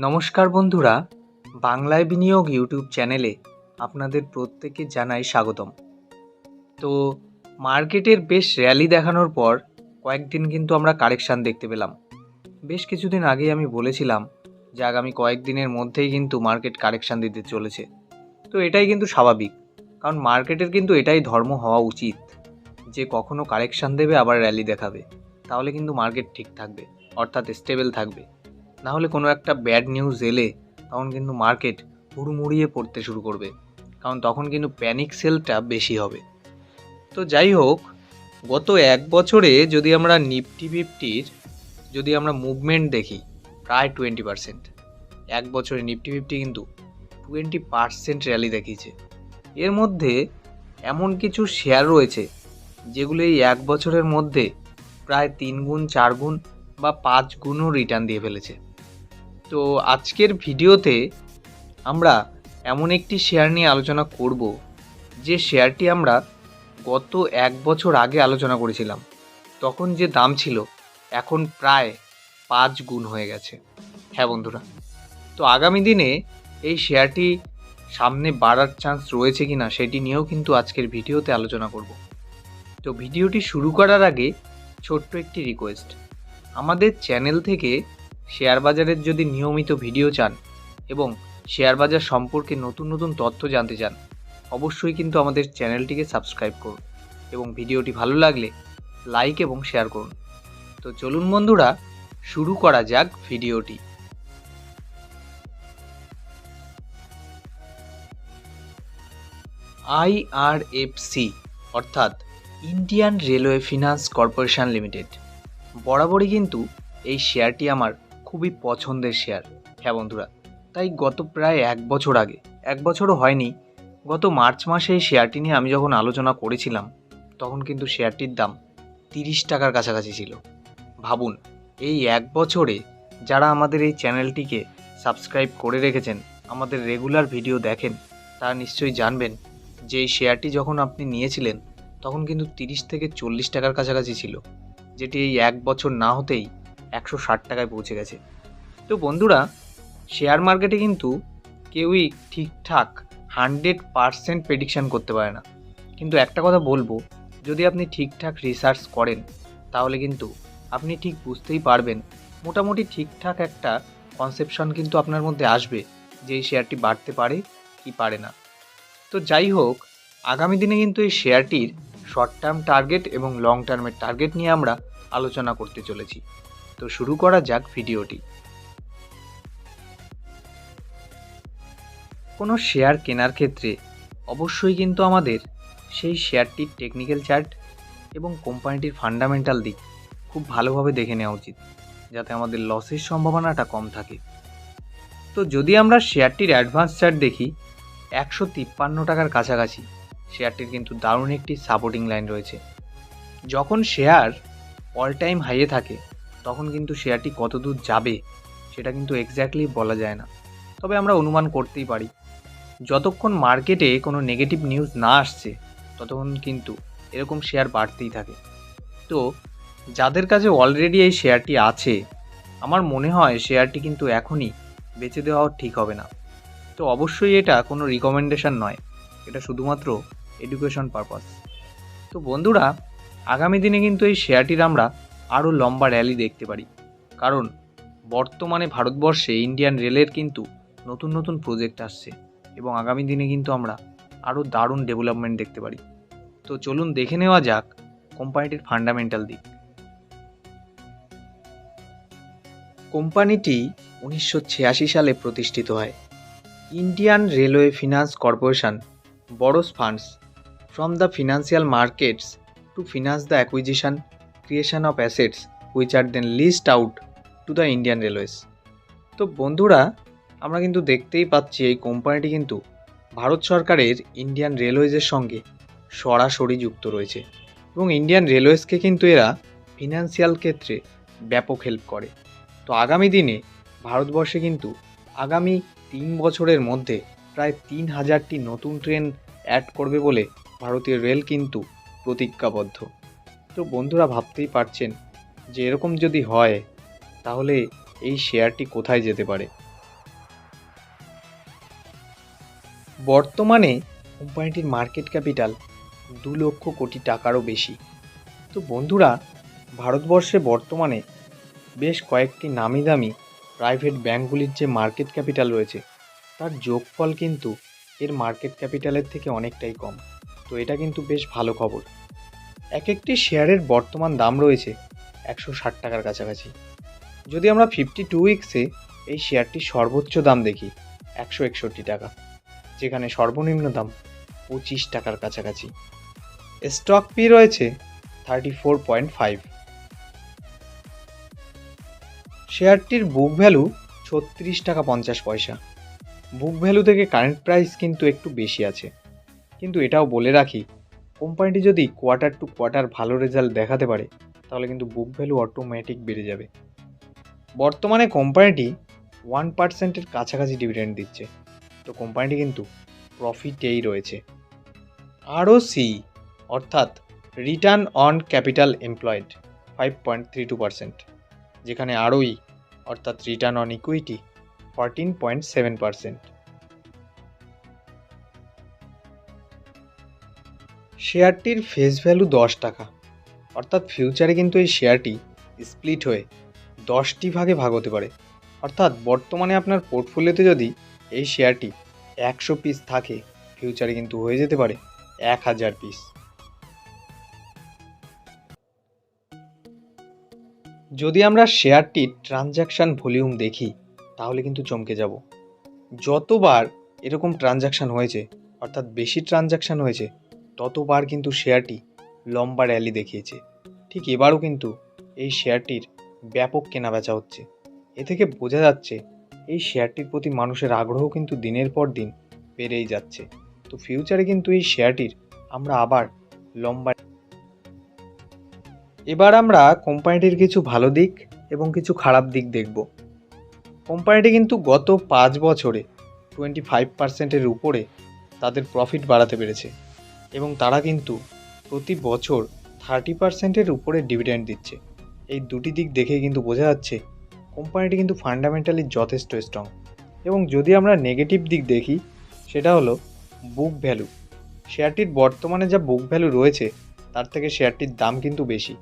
নমস্কার বন্ধুরা, বাংলায় বিনিয়োগ ইউটিউব চ্যানেলে আপনাদের প্রত্যেকে জানাই স্বাগতম। তো, মার্কেটের বেশ র্যালি দেখানোর পর কয়েকদিন কিন্তু আমরা কারেকশান দেখতে পেলাম। বেশ কিছুদিন আগেই আমি বলেছিলাম যে আগামী কয়েকদিনের মধ্যেই কিন্তু মার্কেট কারেকশান দিতে চলেছে। তো এটাই কিন্তু স্বাভাবিক, কারণ মার্কেটের কিন্তু এটাই ধর্ম হওয়া উচিত যে কখনো কারেকশান দেবে, আবার র্যালি দেখাবে। তাহলে কিন্তু মার্কেট ঠিক থাকবে, অর্থাৎ স্টেবল থাকবে। না হলে কোনো একটা ব্যাড নিউজ এলে তখন কিন্তু মার্কেট হুড়মুড়িয়ে পড়তে শুরু করবে। কারণ তখন কিন্তু প্যানিক সেলটা বেশি হবে। তো যাই হোক, গত এক বছরে যদি আমরা নিফটি ফিফটির যদি আমরা মুভমেন্ট দেখি, প্রায় টোয়েন্টি পার্সেন্ট এক বছরে নিফটি ফিফটি কিন্তু টোয়েন্টি পার্সেন্ট র্যালি দেখিয়েছে। এর মধ্যে এমন কিছু শেয়ার রয়েছে, যেগুলো এই এক বছরের মধ্যে প্রায় তিন গুণ, চার গুণ বা পাঁচ গুণও রিটার্ন দিয়ে ফেলেছে। তো আজকের ভিডিওতে আমরা এমন একটি শেয়ার নিয়ে আলোচনা করব, যে শেয়ারটি আমরা গত এক বছর আগে আলোচনা করেছিলাম। তখন যে দাম ছিল, এখন প্রায় পাঁচ গুণ হয়ে গেছে। হ্যাঁ বন্ধুরা, তো আগামী দিনে এই শেয়ারটি সামনে বাড়ার চান্স রয়েছে কি না সেটি নিয়েও কিন্তু আজকের ভিডিওতে আলোচনা করব। তো ভিডিওটি শুরু করার আগে ছোট্ট একটি রিকোয়েস্ট আমাদের চ্যানেল থেকে শেয়ার বাজারের যদি নিয়মিত ভিডিও চান এবং শেয়ার বাজার সম্পর্কে নতুন নতুন তথ্য জানতে চান, অবশ্যই কিন্তু আমাদের চ্যানেলটিকে সাবস্ক্রাইব করুন এবং ভিডিওটি ভালো লাগলে লাইক এবং শেয়ার করুন। তো চলুন বন্ধুরা, শুরু করা যাক ভিডিওটি। আইআরএফসি অর্থাৎ Indian railway finance corporation limited. বরাবরই কিন্তু এই শেয়ারটি আমার খুবই পছন্দের শেয়ার। হ্যাঁ বন্ধুরা, তাই গত প্রায় এক বছর আগে, এক বছরও হয়নি, গত মার্চ মাসে এই শেয়ারটি নিয়ে আমি যখন আলোচনা করেছিলাম, তখন কিন্তু শেয়ারটির দাম তিরিশ টাকার কাছাকাছি ছিল। ভাবুন, এই এক বছরে যারা আমাদের এই চ্যানেলটিকে সাবস্ক্রাইব করে রেখেছেন, আমাদের রেগুলার ভিডিও দেখেন, তারা নিশ্চয়ই জানবেন যে এই শেয়ারটি যখন আপনি নিয়েছিলেন, তখন কিন্তু তিরিশ থেকে চল্লিশ টাকার কাছাকাছি ছিল, যেটি এই এক বছর না হতেই একশো ষাট টাকায় পৌঁছে গেছে। তো বন্ধুরা শেয়ার মার্কেটে কিন্তু কেউই ঠিকঠাক হান্ড্রেড পারসেন্ট প্রেডিকশান করতে পারে না। কিন্তু একটা কথা বলব, যদি আপনি ঠিকঠাক রিসার্চ করেন, তাহলে কিন্তু আপনি ঠিক বুঝতেই পারবেন, মোটামুটি ঠিকঠাক একটা কনসেপশন কিন্তু আপনার মধ্যে আসবে যে এই শেয়ারটি বাড়তে পারে কি পারে না। তো যাই হোক, আগামী দিনে কিন্তু এই শেয়ারটির শর্ট টার্ম টার্গেট এবং লং টার্মের টার্গেট নিয়ে আমরা আলোচনা করতে চলেছি। তো শুরু করা যাক ভিডিওটি। কোনো শেয়ার কেনার ক্ষেত্রে অবশ্যই কিন্তু আমাদের সেই শেয়ারটির টেকনিক্যাল চার্ট এবং কোম্পানিটির ফান্ডামেন্টাল দিক খুব ভালোভাবে দেখে নেওয়া উচিত, যাতে আমাদের লসের সম্ভাবনাটা কম থাকে। তো যদি আমরা শেয়ারটির অ্যাডভান্স চার্ট দেখি, একশো তিপ্পান্ন টাকার কাছাকাছি শেয়ারটির কিন্তু দারুণ একটি সাপোর্টিং লাইন রয়েছে। যখন শেয়ার অল টাইম হাইয়ে থাকে তখন কিন্তু শেয়ারটি কত দূর যাবে সেটা কিন্তু এক্স্যাক্টলি বলা যায় না। তবে আমরা অনুমান করতেই পারি। যতক্ষণ মার্কেটে কোনো নেগেটিভ নিউজ না আসছে, ততক্ষণ কিন্তু এরকম শেয়ার বাড়তেই থাকে। তো যাদের কাছে অলরেডি এই শেয়ারটি আছে, আমার মনে হয় শেয়ারটি কিন্তু এখনই বেচে দেওয়া ঠিক হবে না। তো অবশ্যই এটা কোনো রিকমেন্ডেশন নয়, এটা শুধুমাত্র এডুকেশন পারপাস তো বন্ধুরা, আগামী দিনে কিন্তু এই শেয়ারটির আমরা আরও লম্বা র্যালি দেখতে পারি। কারণ বর্তমানে ভারতবর্ষে ইন্ডিয়ান রেলের কিন্তু নতুন নতুন প্রজেক্ট আসছে এবং আগামী দিনে কিন্তু আমরা আরও দারুণ ডেভেলপমেন্ট দেখতে পারি। তো চলুন দেখে নেওয়া যাক কোম্পানিটির ফান্ডামেন্টাল দিক। কোম্পানিটি উনিশশো ছিয়াশি সালে প্রতিষ্ঠিত হয়। Indian railway finance corporation borrows funds from the financial markets to finance the acquisition creation of assets which are then leased out to the Indian railways তো বন্ধুরা, আমরা কিন্তু দেখতেই পাচ্ছি এই কোম্পানিটি কিন্তু ভারত সরকারের ইন্ডিয়ান রেলওয়েজের সঙ্গে সরাসরি যুক্ত রয়েছে এবং ইন্ডিয়ান রেলওয়েজকে কিন্তু এরা ফিনান্সিয়াল ক্ষেত্রে ব্যাপক হেল্প করে। তো আগামী দিনে ভারতবর্ষে কিন্তু আগামী তিন বছরের মধ্যে প্রায় তিন হাজারটি নতুন ট্রেন অ্যাড করবে বলে ভারতীয় রেল কিন্তু প্রতিজ্ঞাবদ্ধ। তো বন্ধুরা ভাবতেই পারছেন যে এরকম যদি হয়, তাহলে এই শেয়ারটি কোথায় যেতে পারে? বর্তমানে কোম্পানিটির মার্কেট ক্যাপিটাল দু লক্ষ কোটি টাকারও বেশি। তো বন্ধুরা, ভারতবর্ষে বর্তমানে বেশ কয়েকটি নামি দামি প্রাইভেট ব্যাঙ্কগুলির যে মার্কেট ক্যাপিটাল রয়েছে, তার যোগফল কিন্তু এর মার্কেট ক্যাপিটালের থেকে অনেকটাই কম। তো এটা কিন্তু বেশ ভালো খবর। এক একটি শেয়ারের বর্তমান দাম রয়েছে একশো ষাট টাকার কাছাকাছি। যদি আমরা ফিফটি টু উইক্সে এই শেয়ারটির সর্বোচ্চ দাম দেখি, একশো একষট্টি টাকা, যেখানে সর্বনিম্ন দাম পঁচিশ টাকার কাছাকাছি। স্টক পি রয়েছে থার্টি ফোর পয়েন্ট ফাইভ শেয়ারটির বুক ভ্যালু ছত্রিশ টাকা পঞ্চাশ পয়সা। বুক ভ্যালু থেকে কারেন্ট প্রাইস কিন্তু একটু বেশি আছে। কিন্তু এটাও বলে রাখি কোম্পানিটি যদি কোয়ার্টার টু কোয়ার্টার ভালো রেজাল্ট দেখাতে পারে, তাহলে কিন্তু বুক ভ্যালু অটোমেটিক বেড়ে যাবে। বর্তমানে কোম্পানিটি ওয়ান পার্সেন্টের কাছাকাছি ডিভিডেন্ড দিচ্ছে। তো কোম্পানিটি কিন্তু প্রফিটেই রয়েছে। আরও সি অর্থাৎ return on capital employed five point three two percent যেখানে আরওই অর্থাৎ return on equity fourteen point seven percent শেয়ারটির face value দশ টাকা। অর্থাৎ ফিউচারে কিন্তু এই শেয়ারটি স্প্লিট হয়ে দশটি ভাগে ভাগ হতে পারে। অর্থাৎ বর্তমানে আপনার পোর্টফোলিওতে যদি এই শেয়ারটি একশো পিস থাকে ফিউচারে কিন্তু হয়ে যেতে পারে এক হাজার পিস যদি আমরা শেয়ারটির ট্রানজ্যাকশান ভলিউম দেখি, তাহলে কিন্তু চমকে যাব। যতবার এরকম ট্রানজ্যাকশান হয়েছে, অর্থাৎ বেশি ট্রানজ্যাকশান হয়েছে ততবার কিন্তু শেয়ারটি লম্বা র্যালি দেখিয়েছে। ঠিক এবারও কিন্তু এই শেয়ারটির ব্যাপক কেনাবেচা হচ্ছে। এ থেকে বোঝা যাচ্ছে এই শেয়ারটির প্রতি মানুষের আগ্রহ কিন্তু দিনের পর দিন বেড়েই যাচ্ছে। তো ফিউচারে কিন্তু এই শেয়ারটির আমরা আবার লম্বা এবার আমরা কোম্পানিটির কিছু ভালো দিক এবং কিছু খারাপ দিক দেখব। কোম্পানিটি কিন্তু গত পাঁচ বছরে টোয়েন্টি ফাইভ পার্সেন্টের উপরে তাদের প্রফিট বাড়াতে পেরেছে। এবং তারা কিন্তু প্রতি বছর থার্টি পার্সেন্টের উপরে ডিভিডেন্ড দিচ্ছে। এই দুটি দিক দেখে কিন্তু বোঝা যাচ্ছে কোম্পানিটি কিন্তু ফান্ডামেন্টালি যথেষ্ট স্ট্রং এবং যদি আমরা নেগেটিভ দিক দেখি, সেটা হলো বুক ভ্যালু শেয়ারটির বর্তমানে যা বুক ভ্যালু রয়েছে, তার থেকে শেয়ারটির দাম কিন্তু বেশি।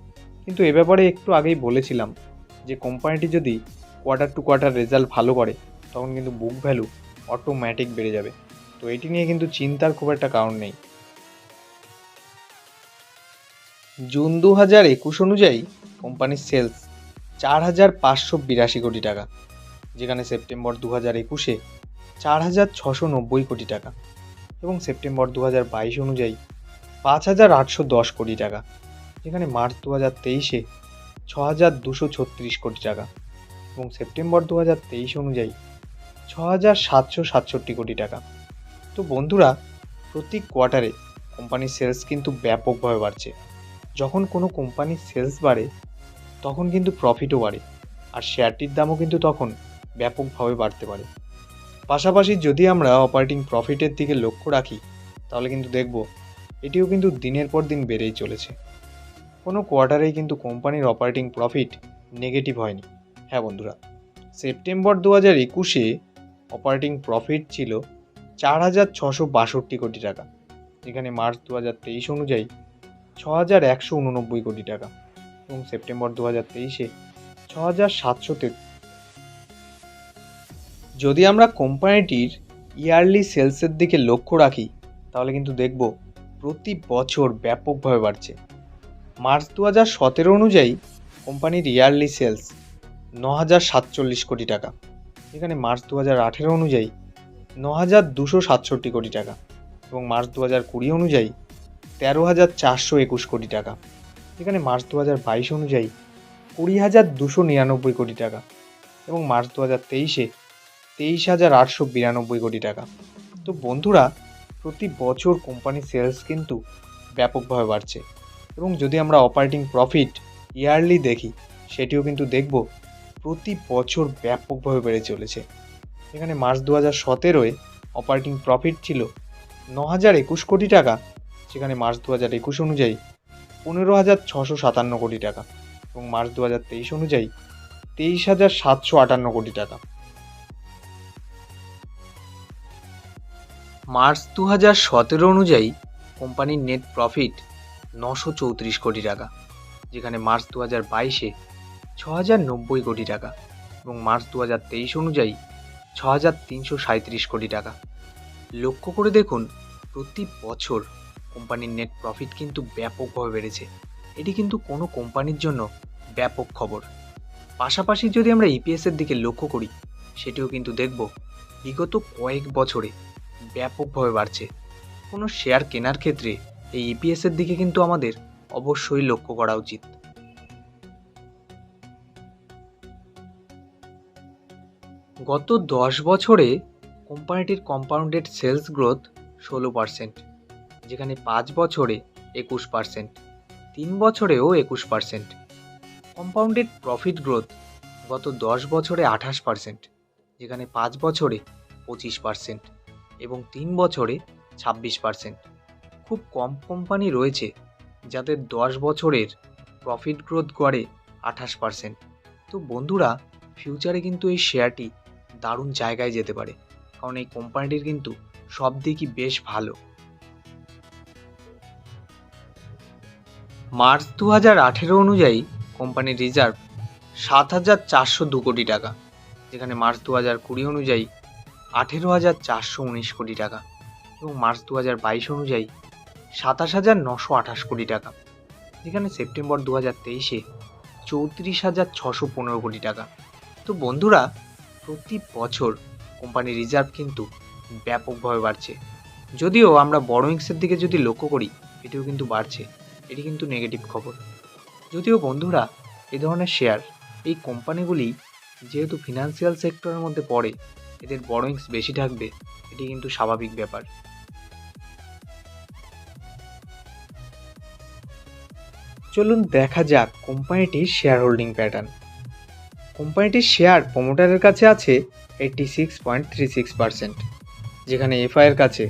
কিন্তু এ ব্যাপারে একটু আগেই বলেছিলাম যে কোম্পানিটি যদি কোয়ার্টার টু কোয়ার্টার রেজাল্ট ভালো করে, তখন কিন্তু বুক ভ্যালু অটোমেটিক বেড়ে যাবে। তো এটি নিয়ে কিন্তু চিন্তার খুব একটা কারণ নেই। জুন দু হাজার একুশ অনুযায়ী কোম্পানির সেলস চার হাজার পাঁচশো বিরাশি কোটি টাকা, যেখানে সেপ্টেম্বর দু হাজার একুশে চার হাজার ছশো নব্বই কোটি টাকা এবং সেপ্টেম্বর দু হাজার বাইশ অনুযায়ী পাঁচ হাজার আটশো দশ কোটি টাকা, যেখানে মার্চ দু হাজার তেইশে ছ হাজার দুশো ছত্রিশ কোটি টাকা এবং সেপ্টেম্বর দু হাজার তেইশ অনুযায়ী ছ হাজার সাতশো সাতষট্টি কোটি টাকা। তো বন্ধুরা, প্রতি কোয়ার্টারে কোম্পানির সেলস কিন্তু ব্যাপকভাবে বাড়ছে। যখন কোনো কোম্পানির সেলস বাড়ে, তখন কিন্তু প্রফিটও বাড়ে। আর শেয়ারটির দামও কিন্তু তখন ব্যাপকভাবে বাড়তে পারে। পাশাপাশি যদি আমরা অপারেটিং প্রফিটের দিকে লক্ষ্য রাখি, তাহলে কিন্তু দেখব, এটিও কিন্তু দিনের পর দিন বেড়েই চলেছে। কোনো কোয়ার্টারেই কিন্তু কোম্পানির অপারেটিং প্রফিট নেগেটিভ হয়নি। হ্যাঁ বন্ধুরা সেপ্টেম্বর দু হাজার একুশে অপারেটিং প্রফিট ছিল চার হাজার ছশো বাষট্টি কোটি টাকা। যেখানে মার্চ দু হাজার তেইশ অনুযায়ী ছ হাজার একশো উননব্বই কোটি টাকা এবং সেপ্টেম্বর দু হাজার তেইশে ছ হাজার সাতশো যদি আমরা কোম্পানিটির ইয়ারলি সেলসের দিকে লক্ষ্য রাখি, তাহলে কিন্তু দেখব প্রতি বছর ব্যাপকভাবে বাড়ছে। মার্চ দু হাজার সতেরো অনুযায়ী কোম্পানির ইয়ারলি সেলস ন হাজার সাতচল্লিশ কোটি টাকা। এখানে মার্চ দু হাজার আঠেরো অনুযায়ী ন হাজার দুশো সাতষট্টি কোটি টাকা এবং মার্চ দু হাজার কুড়ি অনুযায়ী তেরো হাজার চারশো একুশ কোটি টাকা। এখানে মার্চ দু হাজার বাইশ অনুযায়ী কুড়ি হাজার দুশো নিরানব্বই কোটি টাকা এবং মার্চ দু হাজার তেইশে তেইশ হাজার আটশো বিরানব্বই কোটি টাকা। তো বন্ধুরা, প্রতি বছর কোম্পানির সেলস কিন্তু ব্যাপকভাবে বাড়ছে এবং যদি আমরা অপারেটিং প্রফিট ইয়ারলি দেখি, সেটিও কিন্তু দেখব প্রতি বছর ব্যাপকভাবে বেড়ে চলেছে। এখানে মার্চ দু হাজার সতেরোয় অপারেটিং প্রফিট ছিল ন হাজার একুশ কোটি টাকা সেখানে মার্চ দু হাজার একুশ অনুযায়ী পনেরো হাজার ছশো সাতান্ন কোটি টাকা এবং মার্চ দু হাজার তেইশ অনুযায়ী তেইশ হাজার সাতশো আটান্ন কোটি টাকা। মার্চ দু হাজার সতেরো অনুযায়ী কোম্পানির নেট প্রফিট নশো চৌত্রিশ কোটি টাকা, যেখানে মার্চ দু হাজার বাইশে ছ হাজার নব্বই কোটি টাকা এবং মার্চ দু হাজার তেইশ অনুযায়ী ছ হাজার তিনশো সাঁত্রিশ কোটি টাকা। লক্ষ্য করে দেখুন, প্রতি বছর কোম্পানির নেট প্রফিট কিন্তু ব্যাপকভাবে বেড়েছে। এটি কিন্তু কোনো কোম্পানির জন্য ব্যাপক খবর। পাশাপাশি যদি আমরা ইপিএসের দিকে লক্ষ্য করি, সেটিও কিন্তু দেখব বিগত কয়েক বছরে ব্যাপকভাবে বাড়ছে। কোনো শেয়ার কেনার ক্ষেত্রে এই ইপিএসের দিকে কিন্তু আমাদের অবশ্যই লক্ষ্য করা উচিত। গত দশ বছরে কোম্পানিটির কম্পাউন্ডেড সেলস গ্রোথ ষোলো পার্সেন্ট যেখানে পাঁচ বছরে একুশ পার্সেন্ট, তিন বছরেও একুশ পার্সেন্ট। কম্পাউন্ডেড প্রফিট গ্রোথ গত দশ বছরে আঠাশ পার্সেন্ট, যেখানে পাঁচ বছরে পঁচিশ পার্সেন্ট এবং তিন বছরে ছাব্বিশ পার্সেন্ট। খুব কম কোম্পানি রয়েছে যাদের দশ বছরের প্রফিট গ্রোথ গড়ে আঠাশ পার্সেন্ট। তো বন্ধুরা, ফিউচারে কিন্তু এই শেয়ারটি দারুণ জায়গায় যেতে পারে, কারণ এই কোম্পানিটির কিন্তু সব দিকই বেশ ভালো। মার্চ দু হাজার আঠেরো অনুযায়ী কোম্পানির রিজার্ভ সাত হাজার চারশো দু কোটি টাকা, যেখানে মার্চ দু হাজার কুড়ি অনুযায়ী আঠেরো হাজার চারশো উনিশ কোটি টাকা এবং মার্চ দু হাজার বাইশ অনুযায়ী সাতাশ হাজার নশো আঠাশ কোটি টাকা, যেখানে সেপ্টেম্বর দু হাজার তেইশে চৌত্রিশ হাজার ছশো পনেরো কোটি টাকা। তো বন্ধুরা, প্রতি বছর কোম্পানির রিজার্ভ কিন্তু ব্যাপকভাবে বাড়ছে। যদিও আমরা বড়োইংসের দিকে যদি লক্ষ্য করি, এটিও কিন্তু বাড়ছে। এটি কিন্তু নেগেটিভ খবর। যদিও বন্ধুরা, এ ধরনের শেয়ার এই কোম্পানিগুলি যেহেতু ফিনান্সিয়াল সেক্টরের মধ্যে পড়ে, এদের বড়োইংস বেশি থাকবে, এটি কিন্তু স্বাভাবিক ব্যাপার। চলুন দেখা যাক কোম্পানিটির শেয়ার হোল্ডিং প্যাটার্ন কোম্পানিটির শেয়ার প্রমোটারের কাছে আছে eighty six point three six percent যেখানে এফআইয়ের কাছে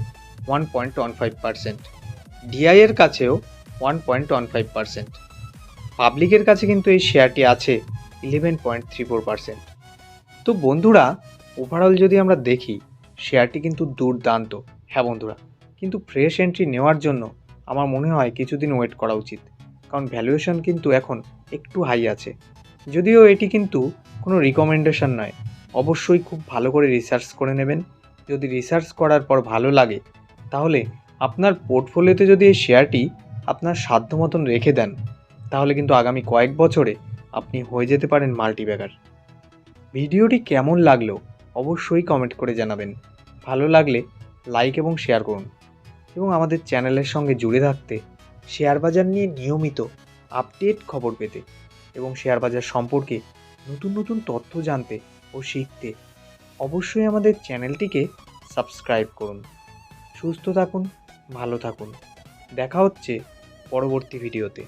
one point one five percent ডিআইয়ের কাছেও one point one five percent পাবলিকের কাছে কিন্তু এই শেয়ারটি আছে eleven point three four percent তো বন্ধুরা ওভারঅল যদি আমরা দেখি শেয়ারটি কিন্তু দুর্দান্ত। হ্যাঁ বন্ধুরা, কিন্তু ফ্রেশ এন্ট্রি নেওয়ার জন্য আমার মনে হয় কিছুদিন ওয়েট করা উচিত। কারণ ভ্যালুয়েশন কিন্তু এখন একটু হাই আছে। যদিও এটি কিন্তু কোনো রিকমেন্ডেশন নয়। অবশ্যই খুব ভালো করে রিসার্চ করে নেবেন। যদি রিসার্চ করার পর ভালো লাগে, তাহলে আপনার পোর্টফোলিওতে যদি এই শেয়ারটি আপনার সাধ্য মতন রেখে দেন, তাহলে কিন্তু আগামী কয়েক বছরে আপনি হয়ে যেতে পারেন মাল্টিব্যাগার। ভিডিওটি কেমন লাগল অবশ্যই কমেন্ট করে জানাবেন। ভালো লাগলে লাইক এবং শেয়ার করুন এবং আমাদের চ্যানেলের সঙ্গে জুড়ে থাকতে শেয়ার বাজার নিয়ে নিয়মিত আপডেট খবর পেতে এবং শেয়ার বাজার সম্পর্কে নতুন নতুন তথ্য জানতে ও শিখতে অবশ্যই আমাদের চ্যানেলটিকে সাবস্ক্রাইব করুন। সুস্থ থাকুন, ভালো থাকুন। দেখা হচ্ছে পরবর্তী ভিডিওতে।